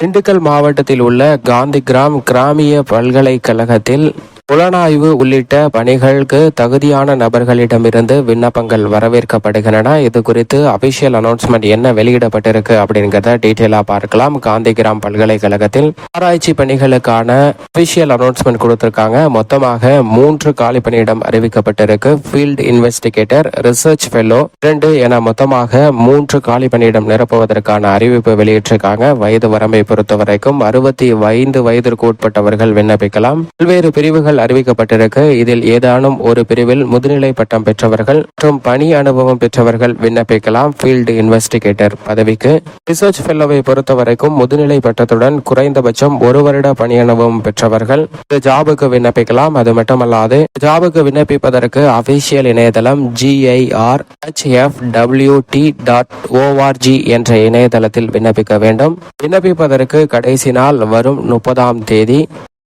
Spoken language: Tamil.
திண்டுக்கல் மாவட்டத்தில் உள்ள காந்திகிராம் கிராமிய பல்கலைக்கழகத்தில் புலனாய்வு உள்ளிட்ட பணிகளுக்கு தகுதியான நபர்களிடமிருந்து விண்ணப்பங்கள் வரவேற்கப்படுகின்றன. இது குறித்து அபிஷியல் அனௌன்ஸ்மெண்ட் என்ன வெளியிடப்பட்டிருக்கு அப்படிங்கிறத டீட்டெயிலா பார்க்கலாம். காந்திகிராம் பல்கலைக்கழகத்தில் ஆராய்ச்சி பணிகளுக்கான அபிஷியல் அனௌன்ஸ்மெண்ட் கொடுத்திருக்காங்க. மொத்தமாக மூன்று காலி பணியிடம் அறிவிக்கப்பட்டிருக்கு. ஃபீல்டு இன்வெஸ்டிகேட்டர் ரிசர்ச் ஃபெல்லோ இரண்டு என மொத்தமாக மூன்று காலி பணியிடம் நிரப்புவதற்கான அறிவிப்பு வெளியிட்டிருக்காங்க. வயது வரம்பை பொறுத்தவரைக்கும் அறுபத்தி ஐந்து வயதிற்கு உட்பட்டவர்கள் விண்ணப்பிக்கலாம். பல்வேறு பிரிவுகள் அறிவிக்கப்பட்டிருக்கு. இதில் ஏதானும் ஒரு பிரிவில் முதுநிலை பட்டம் பெற்றவர்கள் மற்றும் பணி அனுபவம் பெற்றவர்கள் விண்ணப்பிக்கலாம் ஃபீல்டு இன்வெஸ்டிகேட்டர் பதவிக்கு. ரிசர்ச் ஃபெல்லோவை பொறுத்த வரைக்கும் முதுநிலை பட்டத்துடன் குறைந்தபட்சம் ஒரு வருட பணி அனுபவம் பெற்றவர்கள். இந்த ஜாபுக்கு விண்ணப்பிக்கலாம் அது மட்டுமல்லாது ஜாபுக்கு விண்ணப்பிப்பதற்கு அபிஷியல் இணையதளம் GIR HF WD dot ORG என்ற இணையதளத்தில் விண்ணப்பிக்க வேண்டும். விண்ணப்பிப்பதற்கு கடைசி நாள் வரும் முப்பதாம் தேதி.